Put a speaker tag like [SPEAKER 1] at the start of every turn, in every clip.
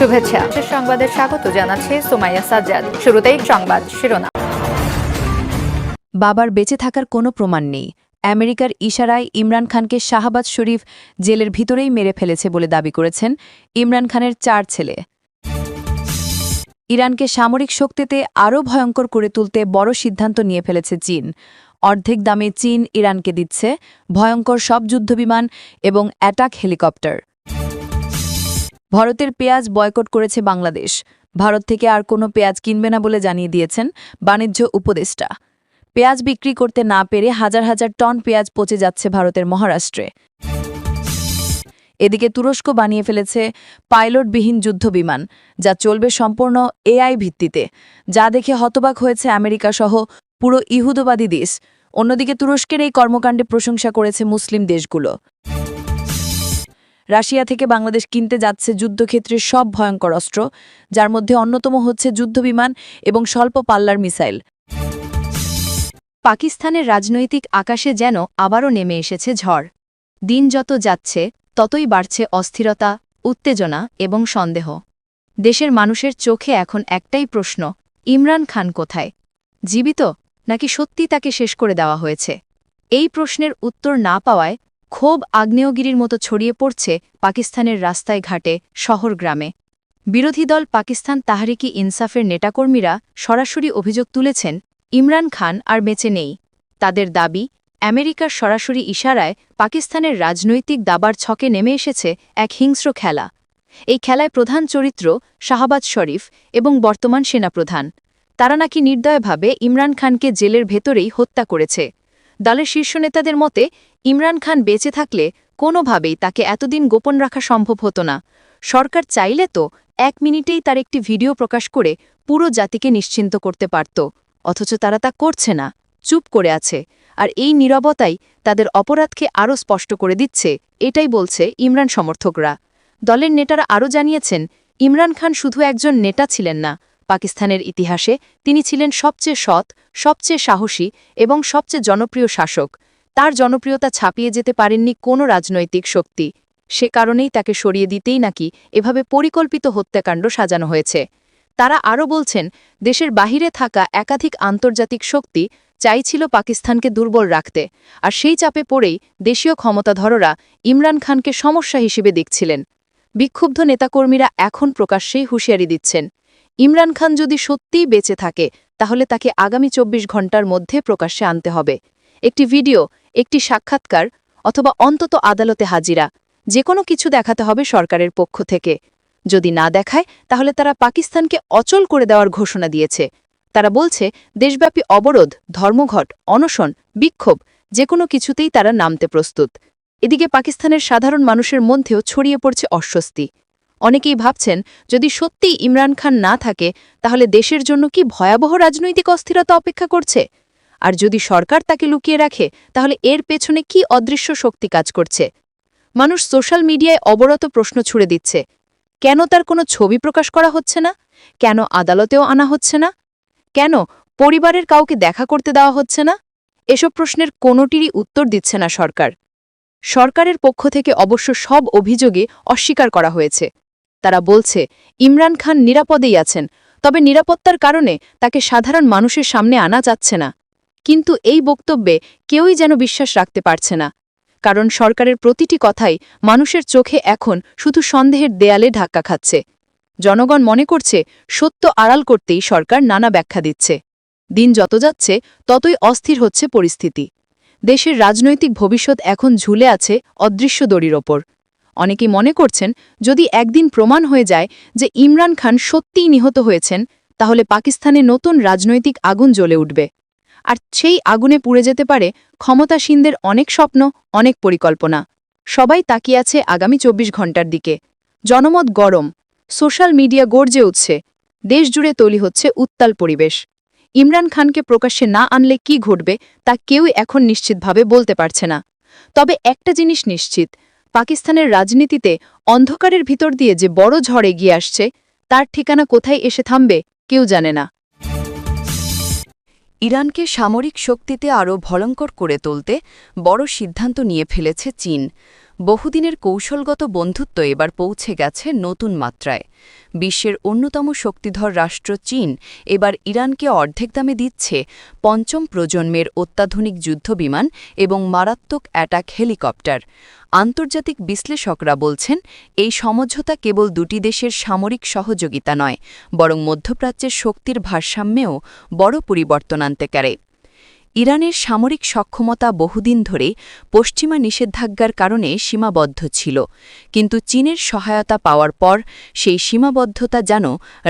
[SPEAKER 1] শুভেচ্ছা। সংবাদে স্বাগত জানাচ্ছে সোমাইয়া সাজ্জাদ। শুরুতেই সংবাদ শিরোনাম।
[SPEAKER 2] বাবার বেঁচে থাকার কোনো প্রমাণ নেই। আমেরিকার ইশারায় ইমরান খানকে শাহবাজ শরীফ জেলের ভিতরেই মেরে ফেলেছে বলে দাবি করেছেন ইমরান খানের চার ছেলে। ইরানকে সামরিক শক্তিতে আরও ভয়ঙ্কর করে তুলতে বড় সিদ্ধান্ত নিয়ে ফেলেছে চীন। অর্ধেক দামে চীন ইরানকে দিচ্ছে ভয়ঙ্কর সব যুদ্ধবিমান এবং অ্যাটাক হেলিকপ্টার। ভারতের পেঁয়াজ বয়কট করেছে বাংলাদেশ। ভারত থেকে আর কোনো পেঁয়াজ কিনবে না বলে জানিয়ে দিয়েছেন বাণিজ্য উপদেষ্টা। পেঁয়াজ বিক্রি করতে না পেরে হাজার হাজার টন পেঁয়াজ পচে যাচ্ছে ভারতের মহারাষ্ট্রে। এদিকে তুরস্ক বানিয়ে ফেলেছে পাইলটবিহীন যুদ্ধ বিমান, যা চলবে সম্পূর্ণ এআই ভিত্তিতে। যা দেখে হতবাক হয়েছে আমেরিকা সহ পুরো ইহুদবাদী দেশ। অন্যদিকে তুরস্কের এই কর্মকাণ্ডে প্রশংসা করেছে মুসলিম দেশগুলো। রাশিয়া থেকে বাংলাদেশ কিনতে যাচ্ছে যুদ্ধক্ষেত্রের সব ভয়ঙ্কর অস্ত্র, যার মধ্যে অন্যতম হচ্ছে যুদ্ধবিমান এবং স্বল্প পাল্লার মিসাইল। পাকিস্তানের রাজনৈতিক আকাশে যেন আবারও নেমে এসেছে ঝড়। দিন যত যাচ্ছে, ততই বাড়ছে অস্থিরতা, উত্তেজনা এবং সন্দেহ। দেশের মানুষের চোখে এখন একটাই প্রশ্ন, ইমরান খান কোথায়? জীবিত? নাকি সত্যি তাকে শেষ করে দেওয়া হয়েছে? এই প্রশ্নের উত্তর না পাওয়ায় ক্ষোভ আগ্নেয়গিরির মতো ছড়িয়ে পড়ছে পাকিস্তানের রাস্তায় ঘাটে, শহর গ্রামে। বিরোধী দল পাকিস্তান তাহারিকি ইনসাফের নেতাকর্মীরা সরাসরি অভিযোগ তুলেছেন, ইমরান খান আর বেঁচে নেই। তাদের দাবি, আমেরিকার সরাসরি ইশারায় পাকিস্তানের রাজনৈতিক দাবার ছকে নেমে এসেছে এক হিংস্র খেলা। এই খেলায় প্রধান চরিত্র শাহবাজ শরীফ এবং বর্তমান সেনাপ্রধান। তারা নাকি নির্দয়ভাবে ইমরান খানকে জেলের ভেতরেই হত্যা করেছে। দলের শীর্ষ নেতাদের মতে, ইমরান খান বেঁচে থাকলে কোনোভাবেই তাকে এতদিন গোপন রাখা সম্ভব হতো না। সরকার চাইলে তো এক মিনিটেই তার একটি ভিডিও প্রকাশ করে পুরো জাতিকে নিশ্চিন্ত করতে পারত, অথচ তারা তা করছে না, চুপ করে আছে। আর এই নীরবতাই তাদের অপরাধকে আরও স্পষ্ট করে দিচ্ছে, এটাই বলছে ইমরান সমর্থকরা। দলের নেতারা আরও জানিয়েছেন, ইমরান খান শুধু একজন নেতা ছিলেন না পাকিস্তানের ইতিহাসে তিনি ছিলেন সবচেয়ে সৎ, সবচেয়ে সাহসী এবং সবচেয়ে জনপ্রিয় শাসক। তার জনপ্রিয়তা ছাপিয়ে যেতে পারেননি কোনো রাজনৈতিক শক্তি। সে কারণেই তাকে সরিয়ে দিতেই নাকি এভাবে পরিকল্পিত হত্যাকাণ্ড সাজানো হয়েছে। তারা আরও বলছেন, দেশের বাহিরে থাকা একাধিক আন্তর্জাতিক শক্তি চাইছিল পাকিস্তানকে দুর্বল রাখতে, আর সেই চাপে পড়েই দেশীয় ক্ষমতাধররা ইমরান খানকে সমস্যা হিসেবে দেখছিলেন। বিক্ষুব্ধ নেতাকর্মীরা এখন প্রকাশ্যেই হুঁশিয়ারি দিচ্ছেন। ইমরান খান যদি সত্যিই বেঁচে থাকে, তাহলে তাকে আগামী চব্বিশ ঘণ্টার মধ্যে প্রকাশ্যে আনতে হবে। একটি ভিডিও, একটি সাক্ষাৎকার অথবা অন্তত আদালতে হাজিরা যে কোনো কিছু দেখাতে হবে সরকারের পক্ষ থেকে। যদি না দেখায়, তাহলে তারা পাকিস্তানকে অচল করে দেওয়ার ঘোষণা দিয়েছে। তারা বলছে, দেশব্যাপী অবরোধ, ধর্মঘট, অনশন, বিক্ষোভ যে কোনো কিছুতেই তারা নামতে প্রস্তুত। এদিকে পাকিস্তানের সাধারণ মানুষের মধ্যেও ছড়িয়ে পড়ছে অস্বস্তি। অনেকেই ভাবছেন, যদি সত্যিই ইমরান খান না থাকে, তাহলে দেশের জন্য কি ভয়াবহ রাজনৈতিক অস্থিরতা অপেক্ষা করছে? আর যদি সরকার তাকে লুকিয়ে রাখে, তাহলে এর পেছনে কি অদৃশ্য শক্তি কাজ করছে? মানুষ সোশ্যাল মিডিয়ায় অবরত প্রশ্ন ছুড়ে দিচ্ছে। কেন তার কোনো ছবি প্রকাশ করা হচ্ছে না? কেন আদালতেও আনা হচ্ছে না? কেন পরিবারের কাউকে দেখা করতে দেওয়া হচ্ছে না? এসব প্রশ্নের কোনোটিরই উত্তর দিচ্ছে না সরকার। সরকারের পক্ষ থেকে অবশ্য সব অভিযোগে অস্বীকার করা হয়েছে। তারা বলছে, ইমরান খান নিরাপদেই আছেন, তবে নিরাপত্তার কারণে তাকে সাধারণ মানুষের সামনে আনা যাচ্ছে না। কিন্তু এই বক্তব্যে কেউই যেন বিশ্বাস রাখতে পারছে না, কারণ সরকারের প্রতিটি কথাই মানুষের চোখে এখন শুধু সন্দেহের দেয়ালে ধাক্কা খাচ্ছে। জনগণ মনে করছে, সত্য আড়াল করতেই সরকার নানা ব্যাখ্যা দিচ্ছে। দিন যত যাচ্ছে, ততই অস্থির হচ্ছে পরিস্থিতি। দেশের রাজনৈতিক ভবিষ্যৎ এখন ঝুলে আছে অদৃশ্য দড়ির ওপর। অনেকেই মনে করছেন, যদি একদিন প্রমাণ হয়ে যায় যে ইমরান খান সত্যিই নিহত হয়েছেন, তাহলে পাকিস্তানে নতুন রাজনৈতিক আগুন জ্বলে উঠবে। আর সেই আগুনে পুড়ে যেতে পারে ক্ষমতাসীনদের অনেক স্বপ্ন, অনেক পরিকল্পনা। সবাই তাকিয়ে আছে আগামী চব্বিশ ঘণ্টার দিকে। জনমত গরম, সোশ্যাল মিডিয়া গর্জে উঠছে, দেশজুড়ে তৈরি হচ্ছে উত্তাল পরিবেশ। ইমরান খানকে প্রকাশ্যে না আনলে কি ঘটবে তা কেউই এখন নিশ্চিতভাবে বলতে পারছে না। তবে একটা জিনিস নিশ্চিত পাকিস্তানের রাজনীতিতে অন্ধকারের ভিতর দিয়ে যে বড় ঝড় এগিয়ে আসছে, তার ঠিকানা কোথায় এসে থামবে, কেউ জানে না। ইরানকে সামরিক শক্তিতে আরও ভয়ঙ্কর করে তুলতে বড় সিদ্ধান্ত নিয়ে ফেলেছে চীন। বহুদিনের কৌশলগত বন্ধুত্ব এবার পৌঁছে গেছে নতুন মাত্রায়। বিশ্বের অন্যতম শক্তিধর রাষ্ট্র চীন এবার ইরানকে অর্ধেক দামে দিচ্ছে পঞ্চম প্রজন্মের অত্যাধুনিক যুদ্ধবিমান এবং মারাত্মক অ্যাটাক হেলিকপ্টার। আন্তর্জাতিক বিশ্লেষকরা বলছেন, এই সমঝোতা কেবল দুটি দেশের সামরিক সহযোগিতা নয়, বরং মধ্যপ্রাচ্যের শক্তির ভারসাম্যেও বড় পরিবর্তন আনতে পারে। ইরানের সামরিক সক্ষমতা বহুদিন ধরে পশ্চিমা নিষেধাজ্ঞার কারণে সীমাবদ্ধ ছিল, কিন্তু চীনের সহায়তা পাওয়ার পর সেই সীমাবদ্ধতা যেন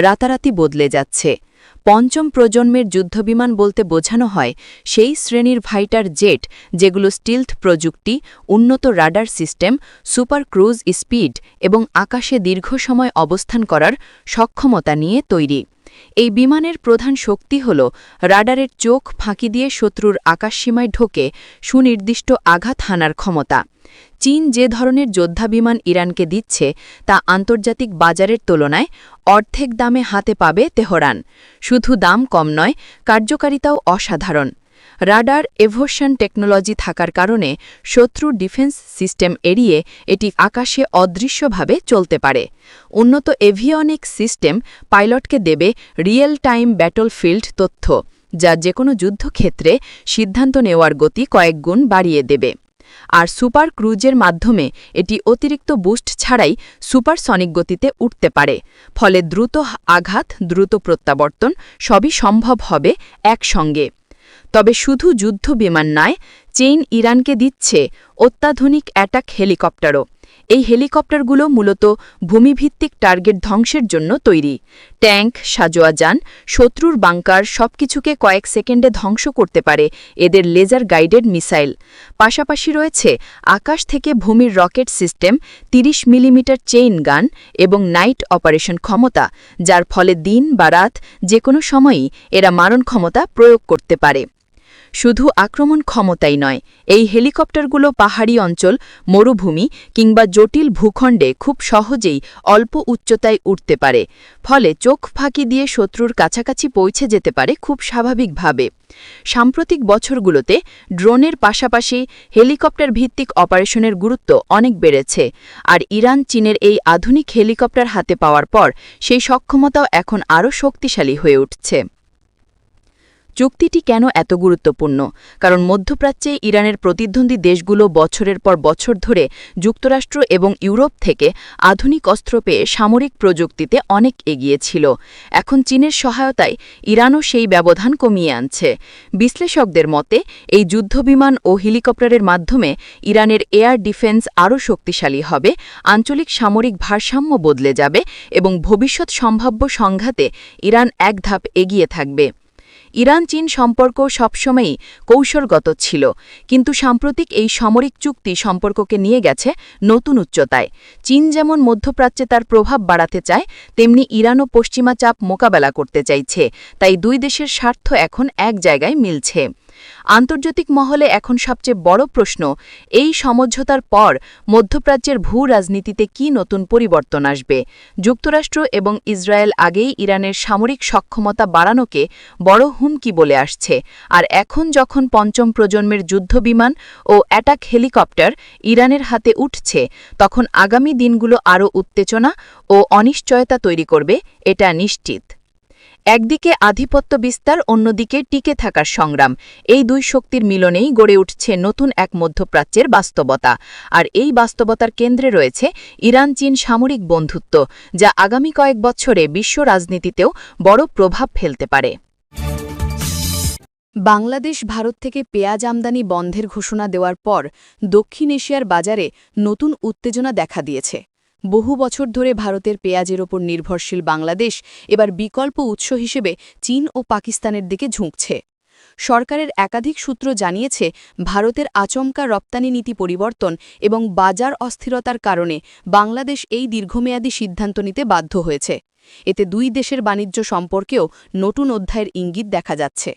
[SPEAKER 2] রাতারাতি বদলে যাচ্ছে। পঞ্চম প্রজন্মের যুদ্ধবিমান বলতে বোঝানো হয়, সেই শ্রেণির ভাইটার জেট, যেগুলো স্টিলথ প্রযুক্তি, উন্নত radar system, super cruise speed এবং আকাশে দীর্ঘ সময় অবস্থান করার সক্ষমতা নিয়ে তৈরি। এই বিমানের প্রধান শক্তি হল রাডারের চোখ ফাঁকি দিয়ে শত্রুর আকাশসীমায় ঢোকে সুনির্দিষ্ট আঘাত হানার ক্ষমতা। চীন যে ধরনের যোদ্ধা বিমান ইরানকে দিচ্ছে, তা আন্তর্জাতিক বাজারের তুলনায় অর্ধেক দামে হাতে পাবে তেহরান। শুধু দাম কম নয়, কার্যকারিতাও অসাধারণ। রাডার এভোশন টেকনোলজি থাকার কারণে শত্রুর ডিফেন্স সিস্টেম এড়িয়ে এটি আকাশে অদৃশ্যভাবে চলতে পারে। উন্নত এভিয়নিক সিস্টেম পাইলটকে দেবে রিয়েল টাইম ব্যাটলফিল্ড তথ্য, যা যেকোনো যুদ্ধক্ষেত্রে সিদ্ধান্ত নেওয়ার গতি কয়েক গুণ বাড়িয়ে দেবে। আর সুপার ক্রুজের মাধ্যমে এটি অতিরিক্ত বুস্ট ছাড়াই সুপারসনিক গতিতে উঠতে পারে, ফলে দ্রুত আঘাত, দ্রুত প্রত্যাবর্তন সবই সম্ভব হবে একসঙ্গে। তবে শুধু যুদ্ধ বিমান নয়, চীন ইরানকে দিচ্ছে অত্যাধুনিক অ্যাটাক হেলিকপ্টারও। এই হেলিকপ্টারগুলো মূলত ভূমিভিত্তিক টার্গেট ধ্বংসের জন্য তৈরি। ট্যাঙ্ক সাজোয়া যান শত্রুর বাংকার সবকিছুকে কয়েক সেকেন্ডে ধ্বংস করতে পারে এদের লেজার গাইডেড মিসাইল। পাশাপাশি রয়েছে আকাশ থেকে ভূমির rocket system ৩০ millimetre chain gun এবং নাইট অপারেশন ক্ষমতা, যার ফলে দিন বা রাত যে কোনো সময়ই এরা মারণ ক্ষমতা প্রয়োগ করতে পারে। শুধু আক্রমণ ক্ষমতাই নয়, এই হেলিকপ্টারগুলো পাহাড়ি অঞ্চল, মরুভূমি কিংবা জটিল ভূখণ্ডে খুব সহজেই অল্প উচ্চতায় উঠতে পারে, ফলে চোখ ফাঁকি দিয়ে শত্রুর কাছাকাছি পৌঁছে যেতে পারে খুব স্বাভাবিকভাবে। সাম্প্রতিক বছরগুলোতে ড্রোনের পাশাপাশি হেলিকপ্টার ভিত্তিক অপারেশনের গুরুত্ব অনেক বেড়েছে, আর ইরান, চীনের এই আধুনিক হেলিকপ্টার হাতে পাওয়ার পর সেই সক্ষমতাও এখন আরও শক্তিশালী হয়ে উঠছে। চুক্তিটি কেন এত গুরুত্বপূর্ণ? কারণ মধ্যপ্রাচ্যে ইরানের প্রতিদ্বন্দ্বী দেশগুলো বছরের পর বছর ধরে যুক্তরাষ্ট্র এবং ইউরোপ থেকে আধুনিক অস্ত্র পেয়ে সামরিক প্রযুক্তিতে অনেক এগিয়ে ছিল। এখন চীনের সহায়তায় ইরানও সেই ব্যবধান কমিয়ে আনছে। বিশ্লেষকদের মতে, এই যুদ্ধবিমান ও হেলিকপ্টারের মাধ্যমে ইরানের এয়ার ডিফেন্স আরও শক্তিশালী হবে, আঞ্চলিক সামরিক ভারসাম্য বদলে যাবে এবং ভবিষ্যৎ সম্ভাব্য সংঘাতে ইরান এক ধাপ এগিয়ে থাকবে। ইরান চীন সম্পর্ক সবসময়ই কৌশলগত ছিল, কিন্তু সাম্প্রতিক এই সামরিক চুক্তি সম্পর্ককে নিয়ে গেছে নতুন উচ্চতায়। চীন যেমন মধ্যপ্রাচ্যে তার প্রভাব বাড়াতে চায়, তেমনি ইরানও পশ্চিমা চাপ মোকাবেলা করতে চাইছে, তাই দুই দেশের স্বার্থ এখন এক জায়গায় মিলছে। আন্তর্জাতিক মহলে এখন সবচেয়ে বড় প্রশ্ন, এই সমঝোতার পর মধ্যপ্রাচ্যের ভূ রাজনীতিতে কি নতুন পরিবর্তন আসবে? যুক্তরাষ্ট্র এবং ইসরায়েল আগেই ইরানের সামরিক সক্ষমতা বাড়ানোকে বড় হুমকি বলে আসছে। আর এখন যখন পঞ্চম প্রজন্মের যুদ্ধবিমান ও অ্যাটাক হেলিকপ্টার ইরানের হাতে উঠছে, তখন আগামী দিনগুলো আরও উত্তেজনা ও অনিশ্চয়তা তৈরি করবে, এটা নিশ্চিত। একদিকে আধিপত্য বিস্তার, অন্যদিকে টিকে থাকার সংগ্রাম। এই দুই শক্তির মিলনেই গড়ে উঠছে নতুন এক মধ্যপ্রাচ্যের বাস্তবতা। আর এই বাস্তবতার কেন্দ্রে রয়েছে ইরান চীন সামরিক বন্ধুত্ব, যা আগামী কয়েক বছরে বিশ্ব রাজনীতিতেও বড় প্রভাব ফেলতে পারে। বাংলাদেশ ভারত থেকে পেঁয়াজ আমদানি বন্ধের ঘোষণা দেওয়ার পর দক্ষিণ এশিয়ার বাজারে নতুন উত্তেজনা দেখা দিয়েছে। বহু বছর ধরে ভারতের পেঁয়াজের ওপর নির্ভরশীল বাংলাদেশ এবার বিকল্প উৎস হিসেবে চীন ও পাকিস্তানের দিকে ঝুঁকছে। সরকারের একাধিক সূত্র জানিয়েছে, ভারতের আচমকা রপ্তানি নীতি পরিবর্তন এবং বাজার অস্থিরতার কারণে বাংলাদেশ এই দীর্ঘমেয়াদী সিদ্ধান্ত নিতে বাধ্য হয়েছে। এতে দুই দেশের বাণিজ্য সম্পর্কেও নতুন অধ্যায়ের ইঙ্গিত দেখা যাচ্ছে।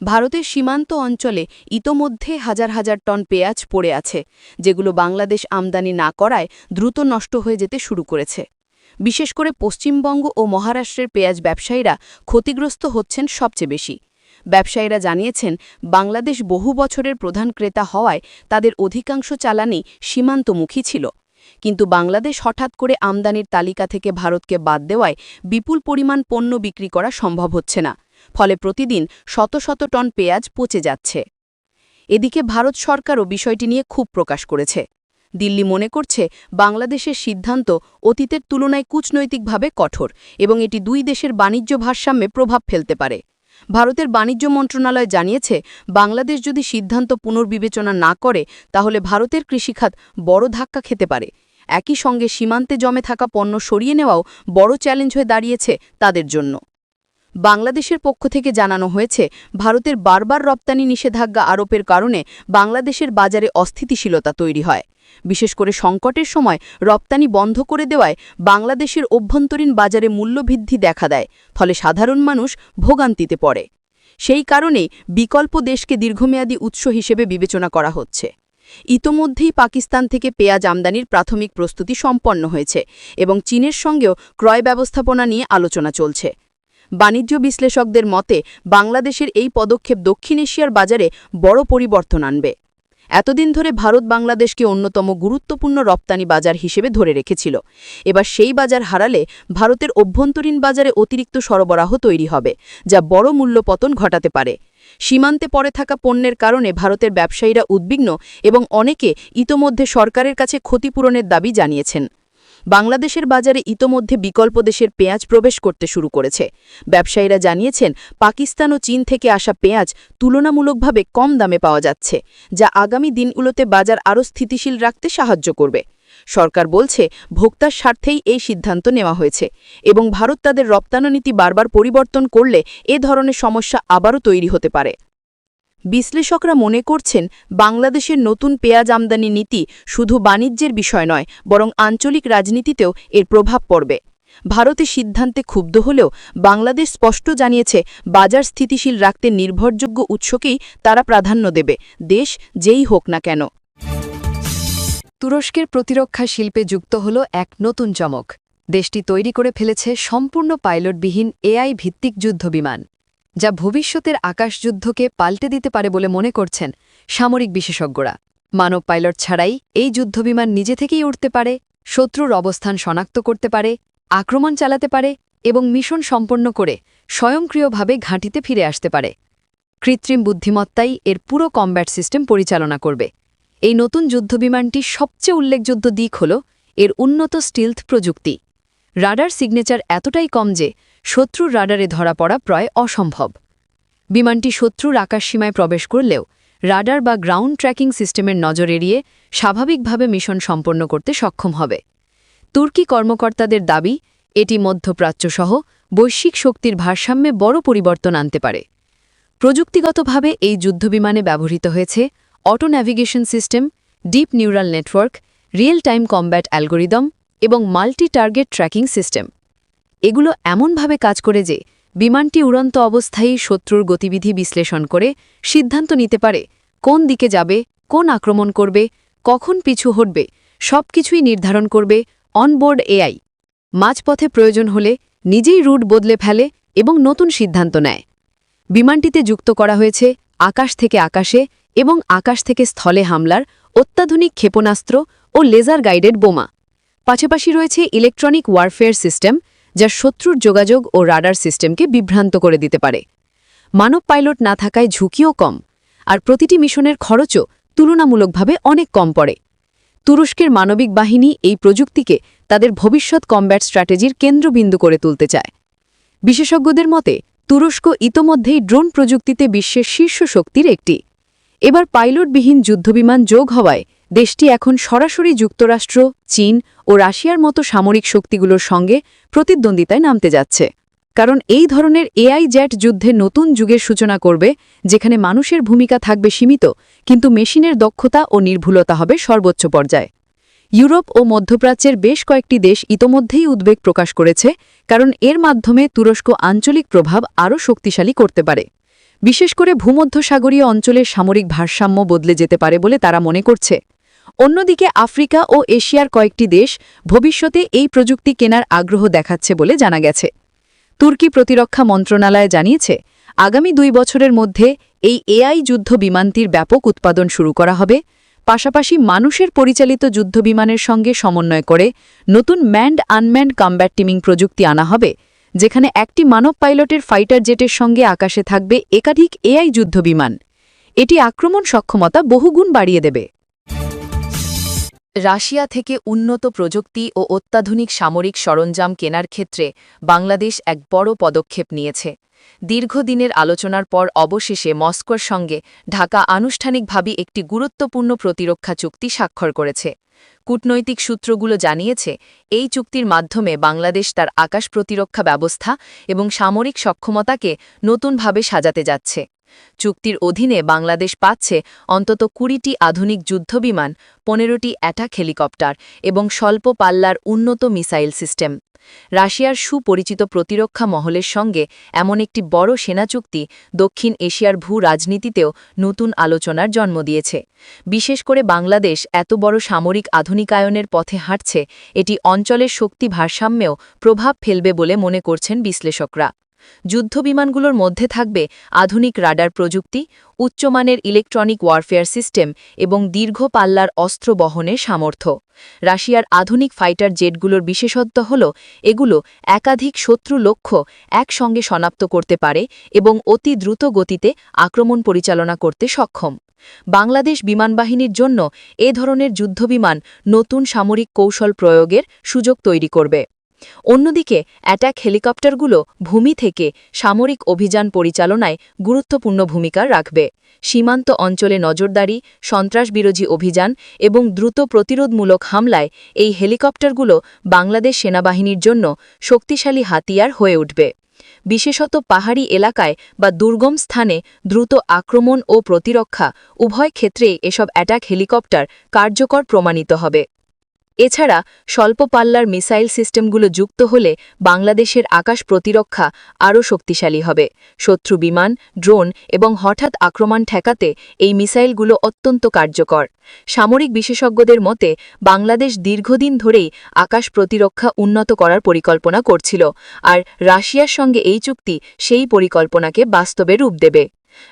[SPEAKER 2] ভারতের সীমান্ত অঞ্চলে ইতোমধ্যে হাজার হাজার টন পেঁয়াজ পড়ে আছে, যেগুলো বাংলাদেশ আমদানি না করায় দ্রুত নষ্ট হয়ে যেতে শুরু করেছে। বিশেষ করে পশ্চিমবঙ্গ ও মহারাষ্ট্রের পেঁয়াজ ব্যবসায়ীরা ক্ষতিগ্রস্ত হচ্ছেন সবচেয়ে বেশি।
[SPEAKER 3] ব্যবসায়ীরা জানিয়েছেন, বাংলাদেশ বহু বছরের প্রধান ক্রেতা হওয়ায় তাদের অধিকাংশ চালানি সীমান্তমুখী ছিল। কিন্তু বাংলাদেশ হঠাৎ করে আমদানির তালিকা থেকে ভারতকে বাদ দেওয়ায় বিপুল পরিমাণ পণ্য বিক্রি করা সম্ভব হচ্ছে না। ফলে প্রতিদিন শত শত টন পেঁয়াজ পচে যাচ্ছে। এদিকে ভারত সরকারও বিষয়টি নিয়ে খুব প্রকাশ করেছে। দিল্লি মনে করছে বাংলাদেশের সিদ্ধান্ত অতীতের তুলনায় কূটনৈতিকভাবে কঠোর এবং এটি দুই দেশের বাণিজ্য ভারসাম্যে প্রভাব ফেলতে পারে। ভারতের বাণিজ্য মন্ত্রণালয় জানিয়েছে, বাংলাদেশ যদি সিদ্ধান্ত পুনর্বিবেচনা না করে, তাহলে ভারতের কৃষিখাত বড় ধাক্কা খেতে পারে। একই সঙ্গে সীমান্তে জমে থাকা পণ্য সরিয়ে নেওয়াও বড় চ্যালেঞ্জ হয়ে দাঁড়িয়েছে তাদের জন্য। বাংলাদেশের পক্ষ থেকে জানানো হয়েছে, ভারতের বারবার রপ্তানি নিষেধাজ্ঞা আরোপের কারণে বাংলাদেশের বাজারে অস্থিতিশীলতা তৈরি হয়। বিশেষ করে সংকটের সময় রপ্তানি বন্ধ করে দেওয়ায় বাংলাদেশের অভ্যন্তরীণ বাজারে মূল্যবৃদ্ধি দেখা দেয়, ফলে সাধারণ মানুষ ভোগান্তিতে পড়ে। সেই কারণেই বিকল্প দেশকে দীর্ঘমেয়াদী উৎস হিসেবে বিবেচনা করা হচ্ছে। ইতোমধ্যেই পাকিস্তান থেকে পেঁয়াজ আমদানির প্রাথমিক প্রস্তুতি সম্পন্ন হয়েছে এবং চীনের সঙ্গেও ক্রয় ব্যবস্থাপনা নিয়ে আলোচনা চলছে। বাণিজ্য বিশ্লেষকদের মতে, বাংলাদেশের এই পদক্ষেপ দক্ষিণ এশিয়ার বাজারে বড় পরিবর্তন আনবে। এতদিন ধরে ভারত বাংলাদেশকে অন্যতম গুরুত্বপূর্ণ রপ্তানি বাজার হিসেবে ধরে রেখেছিল। এবার সেই বাজার হারালে ভারতের অভ্যন্তরীণ বাজারে অতিরিক্ত সরবরাহ তৈরি হবে, যা বড় মূল্যপতন ঘটাতে পারে। সীমান্তে পড়ে থাকা পণ্যের কারণে ভারতের ব্যবসায়ীরা উদ্বিগ্ন এবং অনেকে ইতোমধ্যে সরকারের কাছে ক্ষতিপূরণের দাবি জানিয়েছেন। বাংলাদেশের বাজারে ইতোমধ্যে বিকল্প দেশের পেঁয়াজ প্রবেশ করতে শুরু করেছে। ব্যবসায়ীরা জানিয়েছেন, পাকিস্তান ও চীন থেকে আসা পেঁয়াজ তুলনামূলকভাবে কম দামে পাওয়া যাচ্ছে, যা আগামী দিনগুলোতে বাজার আরও স্থিতিশীল রাখতে সাহায্য করবে। সরকার বলছে, ভোক্তার স্বার্থেই এই সিদ্ধান্ত নেওয়া হয়েছে এবং ভারত তাদের রপ্তানি নীতি বারবার পরিবর্তন করলে এ ধরনের সমস্যা আবারও তৈরি হতে পারে। বিশ্লেষকরা মনে করছেন, বাংলাদেশের নতুন পেঁয়াজ আমদানি নীতি শুধু বাণিজ্যের বিষয় নয়, বরং আঞ্চলিক রাজনীতিতেও এর প্রভাব পড়বে। ভারতের সিদ্ধান্তে ক্ষুব্ধ হলেও বাংলাদেশ স্পষ্ট জানিয়েছে, বাজার স্থিতিশীল রাখতে নির্ভরযোগ্য উৎসকেই তারা প্রাধান্য দেবে, দেশ যেই হোক না কেন।
[SPEAKER 2] তুরস্কের প্রতিরক্ষা শিল্পে যুক্ত হল এক নতুন চমক। দেশটি তৈরি করে ফেলেছে সম্পূর্ণ পাইলটবিহীন এআই ভিত্তিক যুদ্ধবিমান। যা ভবিষ্যতের আকাশযুদ্ধকে পাল্টে দিতে পারে বলে মনে করছেন সামরিক বিশেষজ্ঞরা। মানব পাইলট ছাড়াই এই যুদ্ধবিমান নিজে থেকেই উঠতে পারে, শত্রুর অবস্থান শনাক্ত করতে পারে, আক্রমণ চালাতে পারে এবং মিশন সম্পন্ন করে স্বয়ংক্রিয়ভাবে ঘাঁটিতে ফিরে আসতে পারে। কৃত্রিম বুদ্ধিমত্তাই এর পুরো কম্ব্যাট সিস্টেম পরিচালনা করবে। এই নতুন যুদ্ধবিমানটির সবচেয়ে উল্লেখযোগ্য দিক হল এর উন্নত স্টিলথ প্রযুক্তি। রাডার সিগনেচার এতটাই কম যে শত্রুর রাডারে ধরা পড়া প্রায় অসম্ভব। বিমানটি শত্রুর আকাশসীমায় প্রবেশ করলেও রাডার বা গ্রাউন্ড ট্র্যাকিং সিস্টেমের নজর এড়িয়ে স্বাভাবিকভাবে মিশন সম্পন্ন করতে সক্ষম হবে। তুর্কি কর্মকর্তাদের দাবি, এটি মধ্যপ্রাচ্যসহ বৈশ্বিক শক্তির ভারসাম্যে বড় পরিবর্তন আনতে পারে। প্রযুক্তিগতভাবে এই যুদ্ধবিমানে ব্যবহৃত হয়েছে auto navigation system, deep neural network, real time combat algorithm এবং মাল্টি টার্গেট ট্র্যাকিং সিস্টেম। এগুলো এমনভাবে কাজ করে যে বিমানটি উড়ন্ত অবস্থায় শত্রুর গতিবিধি বিশ্লেষণ করে সিদ্ধান্ত নিতে পারে কোন দিকে যাবে, কোন আক্রমণ করবে, কখন পিছু হটবে, সবকিছুই নির্ধারণ করবে অনবোর্ড এআই। মাঝপথে প্রয়োজন হলে নিজেই রুট বদলে ফেলে এবং নতুন সিদ্ধান্ত নেয়। বিমানটিতে যুক্ত করা হয়েছে আকাশ থেকে আকাশে এবং আকাশ থেকে স্থলে হামলার অত্যাধুনিক ক্ষেপণাস্ত্র ও লেজার গাইডেড বোমা। পাশাপাশি রয়েছে ইলেকট্রনিক ওয়ারফেয়ার সিস্টেম যা শত্রুর যোগাযোগ ও রাডার সিস্টেমকে বিভ্রান্ত করে দিতে পারে। মানব পাইলট না থাকায় ঝুঁকিও কম, আর প্রতিটি মিশনের খরচও তুলনামূলকভাবে অনেক কম পড়ে। তুরস্কের মানবিক বাহিনী এই প্রযুক্তিকে তাদের ভবিষ্যৎ কম্ব্যাট স্ট্র্যাটেজির কেন্দ্রবিন্দু করে তুলতে চায়। বিশেষজ্ঞদের মতে, তুরস্ক ইতোমধ্যেই ড্রোন প্রযুক্তিতে বিশ্বের শীর্ষ শক্তির একটি। এবার পাইলটবিহীন যুদ্ধবিমান যোগ হওয়ায় দেশটি এখন সরাসরি যুক্তরাষ্ট্র, চীন ও রাশিয়ার মতো সামরিক শক্তিগুলোর সঙ্গে প্রতিদ্বন্দ্বিতায় নামতে যাচ্ছে। কারণ এই ধরনের এআই জ্যাট যুদ্ধে নতুন যুগের সূচনা করবে, যেখানে মানুষের ভূমিকা থাকবে সীমিত, কিন্তু মেশিনের দক্ষতা ও নির্ভুলতা হবে সর্বোচ্চ পর্যায়ে। ইউরোপ ও মধ্যপ্রাচ্যের বেশ কয়েকটি দেশ ইতোমধ্যেই উদ্বেগ প্রকাশ করেছে, কারণ এর মাধ্যমে তুরস্ক আঞ্চলিক প্রভাব আরও শক্তিশালী করতে পারে। বিশেষ করে ভূমধ্যসাগরীয় অঞ্চলের সামরিক ভারসাম্য বদলে যেতে পারে বলে তারা মনে করছে। অন্যদিকে আফ্রিকা ও এশিয়ার কয়েকটি দেশ ভবিষ্যতে এই প্রযুক্তি কেনার আগ্রহ দেখাচ্ছে বলে জানা গেছে। তুর্কি প্রতিরক্ষা মন্ত্রণালয় জানিয়েছে, আগামী দুই বছরের মধ্যে এই এআই যুদ্ধ বিমানটির ব্যাপক উৎপাদন শুরু করা হবে। পাশাপাশি মানুষের পরিচালিত যুদ্ধ বিমানের সঙ্গে সমন্বয় করে নতুন ম্যান্ড আনম্যান্ড কম্ব্যাট টিমিং প্রযুক্তি আনা হবে, যেখানে একটি মানব পাইলটের ফাইটার জেটের সঙ্গে আকাশে থাকবে একাধিক এআই যুদ্ধ বিমান। এটি আক্রমণ সক্ষমতা বহুগুণ বাড়িয়ে দেবে। রাশিয়া থেকে উন্নত প্রযুক্তি ও অত্যাধুনিক সামরিক সরঞ্জাম কেনার ক্ষেত্রে বাংলাদেশ এক বড় পদক্ষেপ নিয়েছে। দীর্ঘদিনের আলোচনার পর অবশেষে মস্কোর সঙ্গে ঢাকা আনুষ্ঠানিকভাবে একটি গুরুত্বপূর্ণ প্রতিরক্ষা চুক্তি স্বাক্ষর করেছে। কূটনৈতিক সূত্রগুলো জানিয়েছে, এই চুক্তির মাধ্যমে বাংলাদেশ তার আকাশ প্রতিরক্ষা ব্যবস্থা এবং সামরিক সক্ষমতাকে নতুনভাবে সাজাতে যাচ্ছে। চুক্তির অধীনে বাংলাদেশ পাচ্ছে অন্তত কুড়িটি আধুনিক যুদ্ধবিমান, পনেরোটি অ্যাটাক হেলিকপ্টার এবং স্বল্প পাল্লার উন্নত মিসাইল সিস্টেম। রাশিয়ার সুপরিচিত প্রতিরক্ষা মহলের সঙ্গে এমন একটি বড় সেনা চুক্তি দক্ষিণ এশিয়ার ভূ রাজনীতিতেও নতুন আলোচনার জন্ম দিয়েছে। বিশেষ করে বাংলাদেশ এত বড় সামরিক আধুনিকায়নের পথে হাঁটছে, এটি অঞ্চলের শক্তি ভারসাম্যেও প্রভাব ফেলবে বলে মনে করছেন বিশ্লেষকরা। যুদ্ধবিমানগুলোর মধ্যে থাকবে আধুনিক রাডার প্রযুক্তি, উচ্চমানের ইলেকট্রনিক ওয়ারফেয়ার সিস্টেম এবং দীর্ঘ পাল্লার অস্ত্র বহনের সামর্থ্য। রাশিয়ার আধুনিক ফাইটার জেটগুলোর বিশেষত্ব হল, এগুলো একাধিক শত্রু লক্ষ্য একসঙ্গে শনাক্ত করতে পারে এবং অতি দ্রুত গতিতে আক্রমণ পরিচালনা করতে সক্ষম। বাংলাদেশ বিমানবাহিনীর জন্য এ ধরনের যুদ্ধবিমান নতুন সামরিক কৌশল প্রয়োগের সুযোগ তৈরি করবে। অন্যদিকে, অ্যাটাক হেলিকপ্টারগুলো ভূমি থেকে সামরিক অভিযান পরিচালনায় গুরুত্বপূর্ণ ভূমিকা রাখবে। সীমান্ত অঞ্চলে নজরদারি, সন্ত্রাসবিরোধী অভিযান এবং দ্রুত প্রতিরোধমূলক হামলায় এই হেলিকপ্টারগুলো বাংলাদেশ সেনাবাহিনীর জন্য শক্তিশালী হাতিয়ার হয়ে উঠবে। বিশেষত পাহাড়ি এলাকায় বা দুর্গম স্থানে দ্রুত আক্রমণ ও প্রতিরক্ষা উভয় ক্ষেত্রেই এসব অ্যাটাক হেলিকপ্টার কার্যকর প্রমাণিত হবে। এছাড়া স্বল্প পাল্লার মিসাইল সিস্টেমগুলো যুক্ত হলে বাংলাদেশের আকাশ প্রতিরক্ষা আরও শক্তিশালী হবে। শত্রু বিমান, ড্রোন এবং হঠাৎ আক্রমণ ঠেকাতে এই মিসাইলগুলো অত্যন্ত কার্যকর। সামরিক বিশেষজ্ঞদের মতে, বাংলাদেশ দীর্ঘদিন ধরেই আকাশ প্রতিরক্ষা উন্নত করার পরিকল্পনা করছিল, আর রাশিয়ার সঙ্গে এই চুক্তি সেই পরিকল্পনাকে বাস্তবে রূপ দেবে।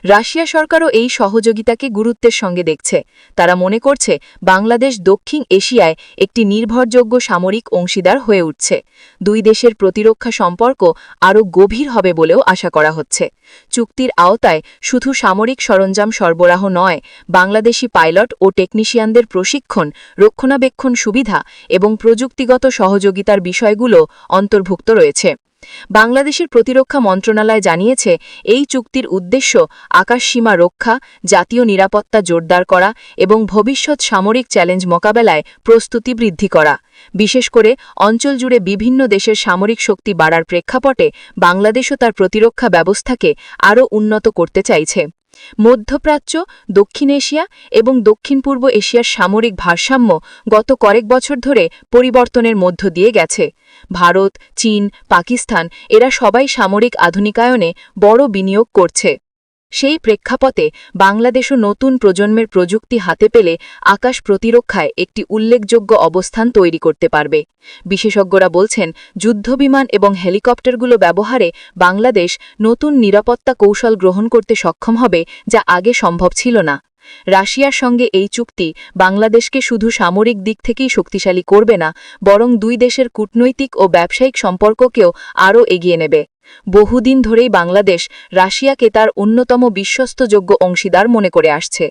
[SPEAKER 2] রাশিয়া সরকারও এই সহযোগিতাকে গুরুত্বের সঙ্গে দেখছে। তারা মনে করছে, বাংলাদেশ দক্ষিণ এশিয়ায় একটি নির্ভরযোগ্য সামরিক অংশীদার হয়ে উঠছে। দুই দেশের প্রতিরক্ষা সম্পর্ক আরও গভীর হবে বলেও আশা করা হচ্ছে। চুক্তির আওতায় শুধু সামরিক সরঞ্জাম সরবরাহ নয়, বাংলাদেশি পাইলট ও টেকনিশিয়ানদের প্রশিক্ষণ, রক্ষণাবেক্ষণ সুবিধা এবং প্রযুক্তিগত সহযোগিতার বিষয়গুলো অন্তর্ভুক্ত রয়েছে। বাংলাদেশের প্রতিরক্ষা মন্ত্রণালয় জানিয়েছে, এই চুক্তির উদ্দেশ্য আকাশসীমা রক্ষা, জাতীয় নিরাপত্তা জোরদার করা এবং ভবিষ্যৎ সামরিক চ্যালেঞ্জ মোকাবেলায় প্রস্তুতি বৃদ্ধি করা। বিশেষ করে অঞ্চল জুড়ে বিভিন্ন দেশের সামরিক শক্তি বাড়ার প্রেক্ষাপটে বাংলাদেশও তার প্রতিরক্ষা ব্যবস্থাকে আরও উন্নত করতে চাইছে। মধ্যপ্রাচ্য, দক্ষিণ এশিয়া এবং দক্ষিণ পূর্ব এশিয়ার সামরিক ভারসাম্য গত কয়েক বছর ধরে পরিবর্তনের মধ্য দিয়ে গেছে। ভারত, চীন, পাকিস্তান এরা সবাই সামরিক আধুনিকায়নে বড় বিনিয়োগ করছে। সেই প্রেক্ষাপটে বাংলাদেশও নতুন প্রজন্মের প্রযুক্তি হাতে পেলে আকাশ প্রতিরক্ষায় একটি উল্লেখযোগ্য অবস্থান তৈরি করতে পারবে। বিশেষজ্ঞরা বলছেন, যুদ্ধবিমান এবং হেলিকপ্টারগুলো ব্যবহারে বাংলাদেশ নতুন নিরাপত্তা কৌশল গ্রহণ করতে সক্ষম হবে, যা আগে সম্ভব ছিল না। রাশিয়ার সঙ্গে এই চুক্তি বাংলাদেশকে শুধু সামরিক দিক থেকেই শক্তিশালী করবে না, বরং দুই দেশের কূটনৈতিক ও ব্যবসায়িক সম্পর্ককেও আরও এগিয়ে নেবে। বহুদিন ধরেই বাংলাদেশ রাশিয়াকে তার অন্যতম বিশ্বস্তযোগ্য অংশীদার মনে করে আসছে।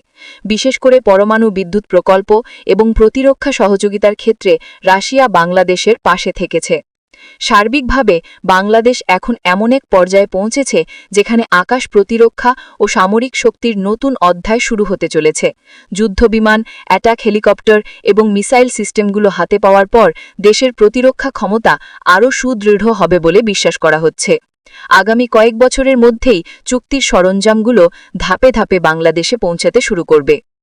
[SPEAKER 2] বিশেষ করে পরমাণু বিদ্যুৎ প্রকল্প এবং প্রতিরক্ষা সহযোগিতার ক্ষেত্রে রাশিয়া বাংলাদেশের পাশে থেকেছে। সার্বিকভাবে বাংলাদেশ এখন এমন এক পর্যায়ে পৌঁছেছে যেখানে আকাশ প্রতিরক্ষা ও সামরিক শক্তির নতুন অধ্যায় শুরু হতে চলেছে। যুদ্ধবিমান অ্যাটাক হেলিকপ্টার এবং মিসাইল সিস্টেমগুলো হাতে পাওয়ার পর দেশের প্রতিরক্ষা ক্ষমতা আরও সুদৃঢ় হবে বলে বিশ্বাস করা হচ্ছে। আগামী কয়েক বছরের মধ্যেই চুক্তির সরঞ্জামগুলো ধাপে ধাপে বাংলাদেশে পৌঁছাতে শুরু করবে।